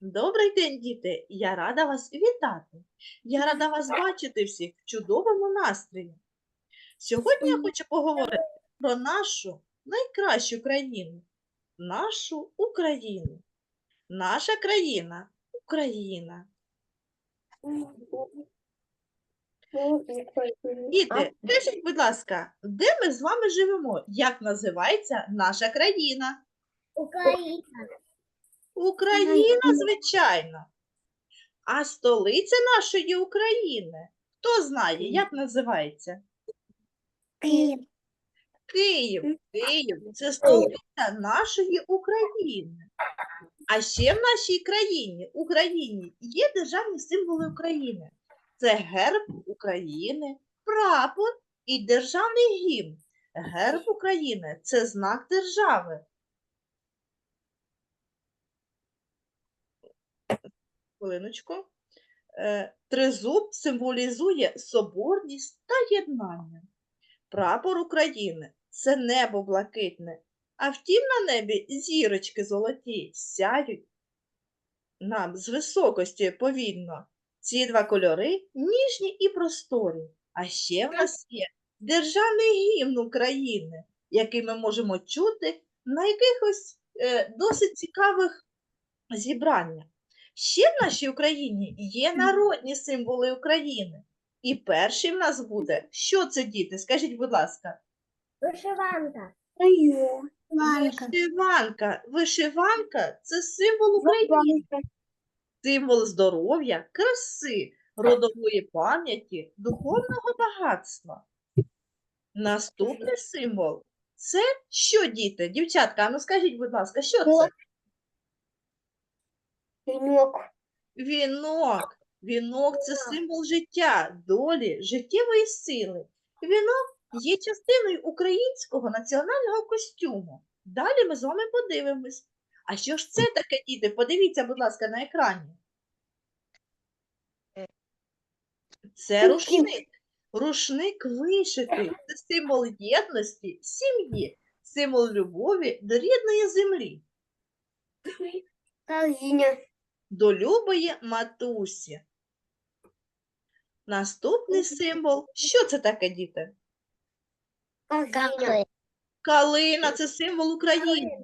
Добрий день, діти! Я рада вас вітати. Я рада вас бачити всіх в чудовому настрої. Сьогодні я хочу поговорити про нашу найкращу країну, нашу Україну. Наша країна Україна. Діти, скажіть, будь ласка, де ми з вами живемо? Як називається наша країна? Україна. Україна, звичайно. А столиця нашої України, хто знає, як називається? Київ. Київ. Київ це столиця нашої України. А ще в нашій країні, Україні, є державні символи України. Це герб України, прапор і державний гімн. Герб України це знак держави. Хвилиночку. Е, Тризуб символізує соборність та єднання. Прапор України це небо блакитне, а втім на небі зірочки золоті сяють нам з високості повільно. Ці два кольори ніжні і просторі. А ще в нас є державний гімн України, який ми можемо чути на якихось е, досить цікавих зібраннях. Ще в нашій Україні є народні символи України. І перший в нас буде. Що це, діти? Скажіть, будь ласка. Вишиванка. Вишиванка. Вишиванка це символ України, символ здоров'я, краси, родової пам'яті, духовного багатства. Наступний символ це що, діти? Дівчатка, а ну скажіть, будь ласка, що це? Пеньок. Вінок. Вінок це символ життя, долі, життєвої сили. Вінок є частиною українського національного костюму. Далі ми з вами подивимось. А що ж це таке, діти? Подивіться, будь ласка, на екрані. Це рушник. Рушник вишитий. Це символ єдності, сім'ї, символ любові до рідної землі. Корзина. До любої матусі. Наступний символ. Що це таке, діти? Корзина. Калина це символ України.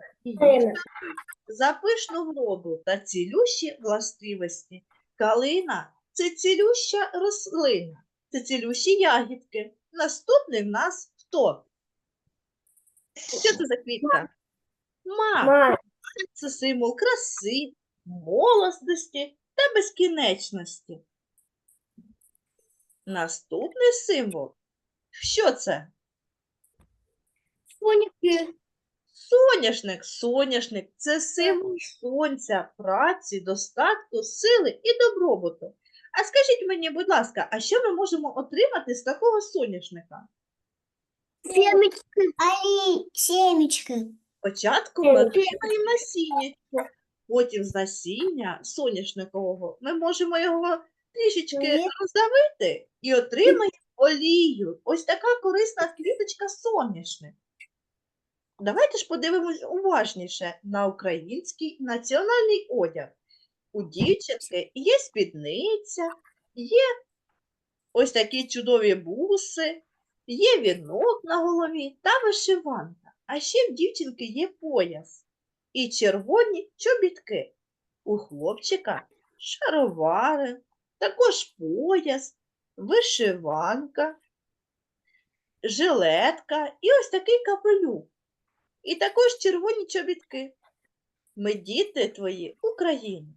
За пишну вроду та цілющі властивості. Калина це цілюща рослина, це цілющі ягідки. Наступний в нас хто? Що це за квітка? Мак. Мать. це символ краси, молодості та безкінечності. Наступний символ. Що це? Соники. Соняшник. Соняшник це символ сонця, праці, достатку, сили і добробуту. А скажіть мені, будь ласка, а що ми можемо отримати з такого соняшника? Семечки. Ай, семечки. Спочатку ми отримаємо насіння, потім з насіння соняшникового ми можемо його трішечки роздавити і отримаємо олію. Ось така корисна квіточка соняшник. Давайте ж подивимось уважніше на український національний одяг. У дівчинки є спідниця, є ось такі чудові буси, є вінок на голові та вишиванка. А ще в дівчинки є пояс і червоні чобітки. У хлопчика шаровари, також пояс, вишиванка, жилетка і ось такий капелюх. І також червоні чобітки. Ми діти твої України.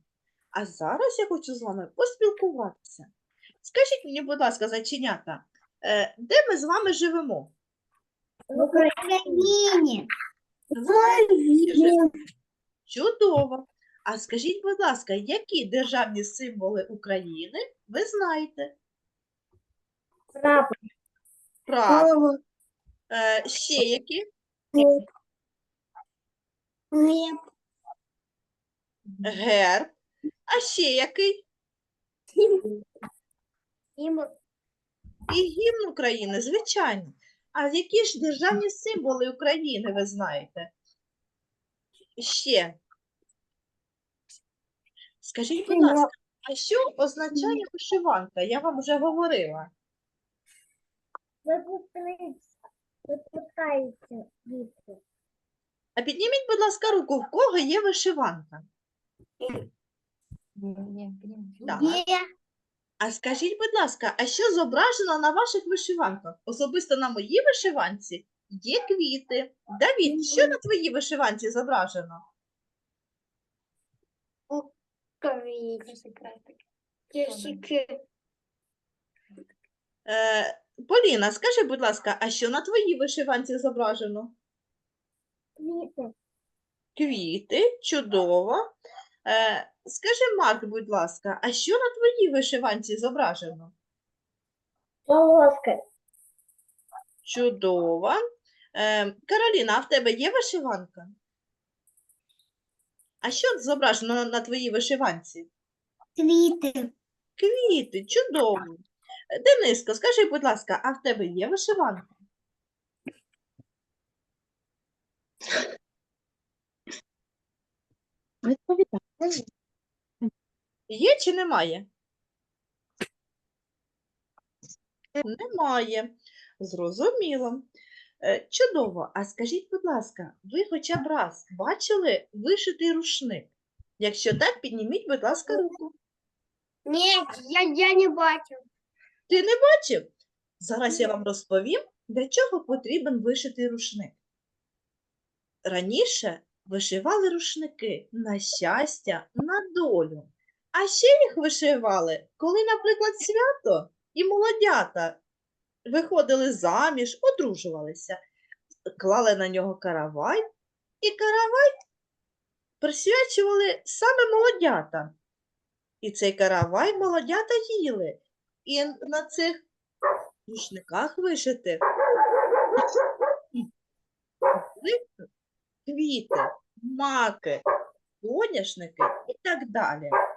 А зараз я хочу з вами поспілкуватися. Скажіть мені, будь ласка, зайченята, е, де ми з вами живемо? В Україні. Чудово. А скажіть, будь ласка, які державні символи України ви знаєте? Прапор. Прапор. Е, ще які? Хліб. Герб. А ще який? І гімн України, звичайно. А які ж державні символи України ви знаєте? Ще. Скажіть, будь ласка, а що означає вишиванка? Я вам вже говорила. Выпускается дітки. А підніміть, будь ласка, руку, в кого є вишиванка? Так. Є. А скажіть, будь ласка, а що зображено на ваших вишиванках? Особисто на моїй вишиванці є квіти. Давід, що на твоїй вишиванці зображено? Е, Поліна, скажи, будь ласка, а що на твоїй вишиванці зображено? Квіти. Квіти, чудово. Е, скажи, Марк, будь ласка, а що на твоїй вишиванці зображено? Полоска. Чудово. Е, Кароліна, а в тебе є вишиванка? А що зображено на, на твоїй вишиванці? Квіти. Квіти, чудово. Дениско, скажи, будь ласка, а в тебе є вишиванка? Є чи немає? Немає. Зрозуміло. Е, Чудово. А скажіть, будь ласка, ви хоча б раз бачили вишитий рушник? Якщо так, підніміть, будь ласка, руку. Ні, я, я не бачив. Ти не бачив? Зараз я вам розповім, для чого потрібен вишитий рушник. Раніше вишивали рушники на щастя, на долю. А ще їх вишивали, коли, наприклад, свято і молодята виходили заміж, одружувалися, клали на нього каравай, і каравай присвячували саме молодятам. І цей каравай молодята їли. І на цих рушниках вишитих квіти, маки, соняшники і так далі.